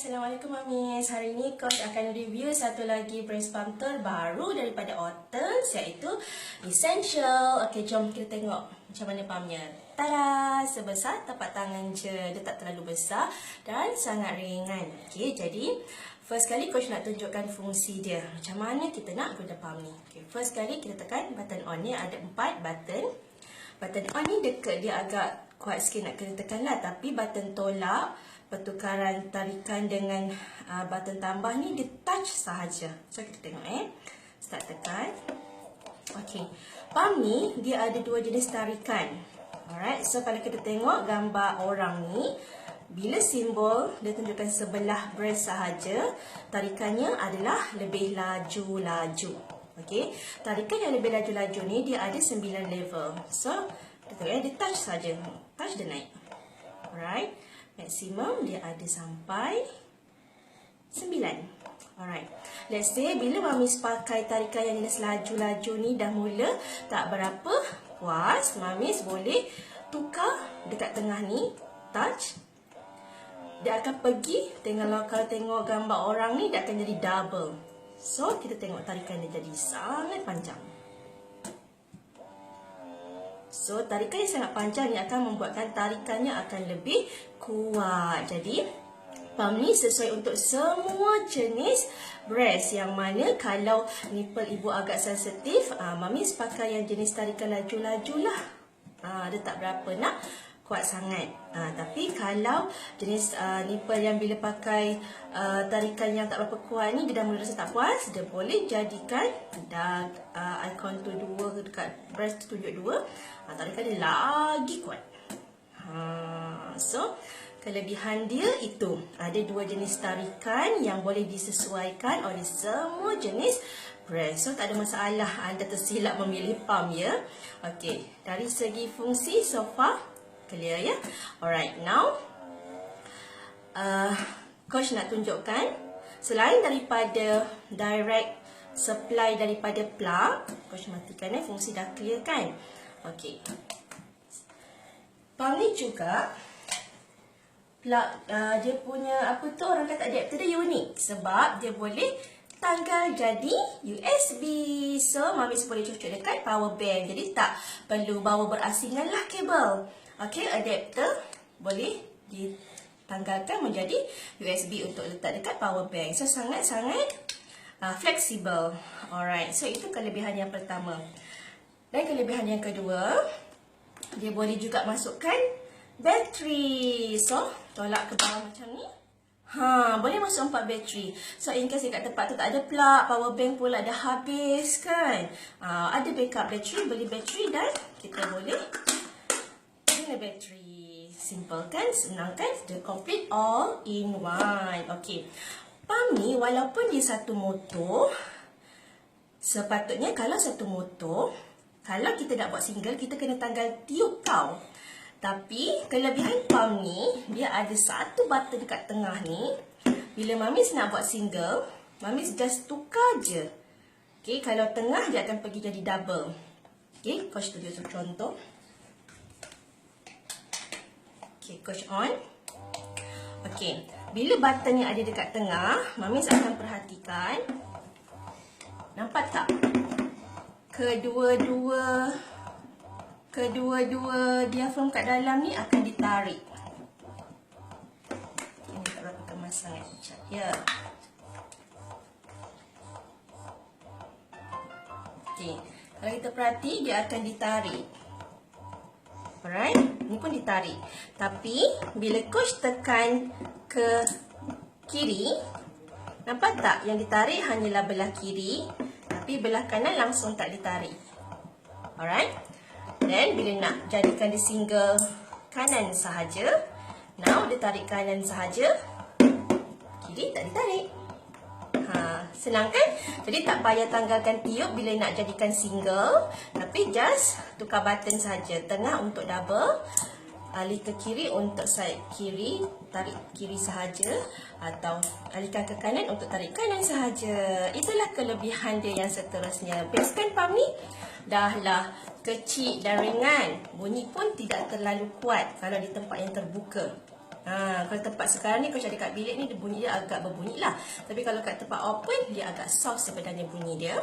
Assalamualaikum Mamis. Hari ini Coach akan review satu lagi breast pump terbaru daripada Ottens iaitu Essential. Okey, jom kita tengok macam mana pumpnya. Tada! Sebesar tapak tangan je. Dia tak terlalu besar dan sangat ringan. Okey, jadi first kali Coach nak tunjukkan fungsi dia. Macam mana kita nak guna pump ni. Okey, first kali kita tekan button on ni. Ada empat button. Button on ni dekat dia agak kuat sikit nak kena tekan lah. Tapi button tolak pertukaran tarikan dengan uh, button tambah ni dia touch sahaja. So kita tengok eh. Start tekan. Okey. Pump ni dia ada dua jenis tarikan. Alright. So kalau kita tengok gambar orang ni bila simbol dia tunjukkan sebelah breast sahaja, tarikannya adalah lebih laju-laju. Okey. Tarikan yang lebih laju-laju ni dia ada 9 level. So kita tengok eh dia touch saja. Touch dia naik. Alright maksimum dia ada sampai 9. Alright. Let's say bila Mamis pakai tarikan yang jenis laju-laju ni dah mula tak berapa puas, Mamis boleh tukar dekat tengah ni, touch. Dia akan pergi, tengok kalau tengok gambar orang ni dia akan jadi double. So, kita tengok tarikan dia jadi sangat panjang. So, tarikan yang sangat panjang ni akan membuatkan tarikannya akan lebih kuat. Jadi, pump ni sesuai untuk semua jenis breast. Yang mana kalau nipple ibu agak sensitif, uh, mami pakai yang jenis tarikan laju-laju lah. Uh, dia tak berapa nak kuat sangat. Uh, tapi kalau jenis uh, nipple yang bila pakai uh, tarikan yang tak berapa kuat ni, dia dah mula rasa tak puas, dia boleh jadikan dah uh, icon tu dua dekat breast tu tunjuk dua, uh, tarikan dia lagi kuat. Uh, so, kelebihan dia itu ada dua jenis tarikan yang boleh disesuaikan oleh semua jenis breast. So, tak ada masalah anda tersilap memilih pump ya. Okey, dari segi fungsi so far, Clear ya? Alright, now uh, Coach nak tunjukkan Selain daripada direct supply daripada plug Coach matikan eh, fungsi dah clear kan? Okay Pump ni juga plug uh, dia punya apa tu orang kata adapter dia unik sebab dia boleh tanggal jadi USB. So, Mamis boleh cocok dekat power bank. Jadi, tak perlu bawa berasingan lah kabel. Okey, adapter boleh ditanggalkan menjadi USB untuk letak dekat power bank. So sangat-sangat uh, fleksibel. Alright, so itu kelebihan yang pertama. Dan kelebihan yang kedua, dia boleh juga masukkan bateri. So, tolak ke bawah macam ni. Ha, boleh masuk empat bateri. So, in case dekat tempat tu tak ada plug, power bank pula dah habis kan. Uh, ada backup bateri, beli bateri dan kita boleh guna bateri. Simple kan? Senang kan? The complete all in one. Okay. Pump ni walaupun dia satu motor, sepatutnya kalau satu motor, kalau kita nak buat single, kita kena tanggal tiup tau. Tapi kelebihan pump ni, dia ada satu button dekat tengah ni. Bila Mamis nak buat single, Mamis just tukar je. Okay, kalau tengah dia akan pergi jadi double. Okay, coach tunjuk contoh. Okay, coach on. Okay, bila button yang ada dekat tengah, Mamis akan perhatikan. Nampak tak? Kedua-dua kedua-dua diafram kat dalam ni akan ditarik. Ini tak berapa kemas sangat. Ya. Okay. Kalau kita perhati, dia akan ditarik. Alright, ni pun ditarik. Tapi bila coach tekan ke kiri, nampak tak yang ditarik hanyalah belah kiri, tapi belah kanan langsung tak ditarik. Alright. Dan bila nak jadikan dia single kanan sahaja, now dia tarik kanan sahaja, kiri tak ditarik. Ha, senang kan? Jadi tak payah tanggalkan tiup bila nak jadikan single. Tapi just tukar button saja. Tengah untuk double. Alih ke kiri untuk side kiri. Tarik kiri sahaja. Atau alihkan ke kanan untuk tarik kanan sahaja. Itulah kelebihan dia yang seterusnya. Best kan ni? Dahlah kecil dan ringan. Bunyi pun tidak terlalu kuat kalau di tempat yang terbuka. Ha, kalau tempat sekarang ni kalau ada kat bilik ni dia bunyi dia agak berbunyi lah. Tapi kalau kat tempat open dia agak soft sebenarnya bunyi dia.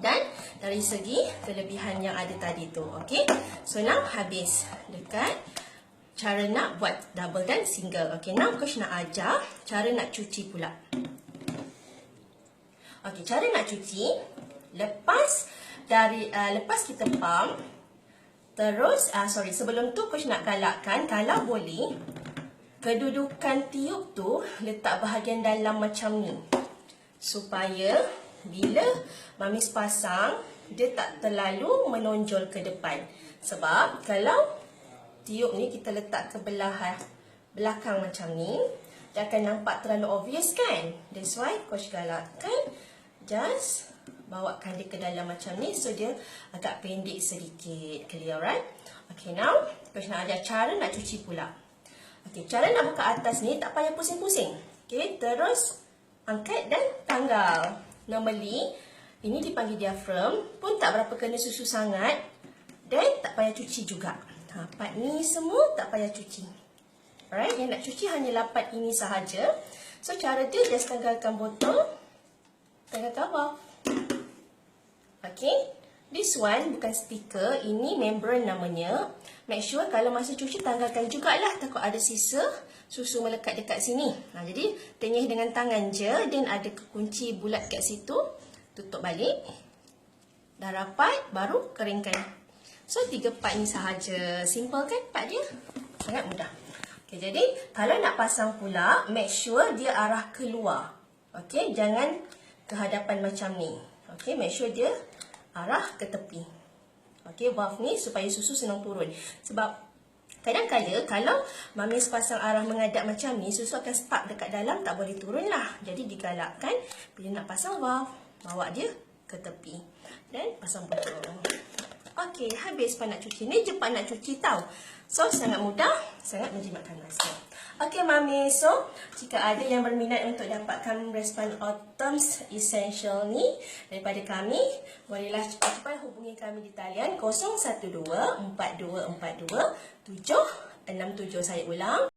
Dan dari segi kelebihan yang ada tadi tu. Okay. So now habis dekat cara nak buat double dan single. Okay. Now coach nak ajar cara nak cuci pula. Okay. Cara nak cuci. Lepas dari uh, lepas kita pump. Terus, uh, sorry sebelum tu coach nak galakkan. Kalau boleh kedudukan tiup tu letak bahagian dalam macam ni. Supaya bila mamis pasang, dia tak terlalu menonjol ke depan. Sebab kalau tiup ni kita letak ke belah belakang macam ni, dia akan nampak terlalu obvious kan? That's why coach galakkan just bawakan dia ke dalam macam ni so dia agak pendek sedikit. Clear right? Okay now, coach nak ajar cara nak cuci pula. Okey, cara nak buka atas ni tak payah pusing-pusing. Okey, terus angkat dan tanggal. Normally, ini dipanggil diaphragm pun tak berapa kena susu sangat dan tak payah cuci juga. Ha, part ni semua tak payah cuci. Alright, yang nak cuci hanya lapat ini sahaja. So, cara dia just tanggalkan botol. Tanggalkan bawah. Okey. This one bukan stiker, ini membrane namanya. Make sure kalau masa cuci tanggalkan jugalah takut ada sisa susu melekat dekat sini. Nah, jadi tenyih dengan tangan je dan ada kunci bulat kat situ. Tutup balik. Dah rapat, baru keringkan. So, tiga part ni sahaja. Simple kan part dia? Sangat mudah. Okay, jadi kalau nak pasang pula, make sure dia arah keluar. Okay, jangan ke hadapan macam ni. Okay, make sure dia arah ke tepi. Okey, valve ni supaya susu senang turun. Sebab kadang-kadang kalau mamis pasang arah mengadap macam ni, susu akan stuck dekat dalam, tak boleh turun lah. Jadi digalakkan bila nak pasang valve, bawa dia ke tepi. Dan pasang betul. Okey, habis pak nak cuci. Ni je pak nak cuci tau. So, sangat mudah, sangat menjimatkan masa. Okey, Mami. So, jika ada yang berminat untuk dapatkan respon Autumn's Essential ni daripada kami, bolehlah cepat-cepat hubungi kami di talian 012-4242-767. Saya ulang,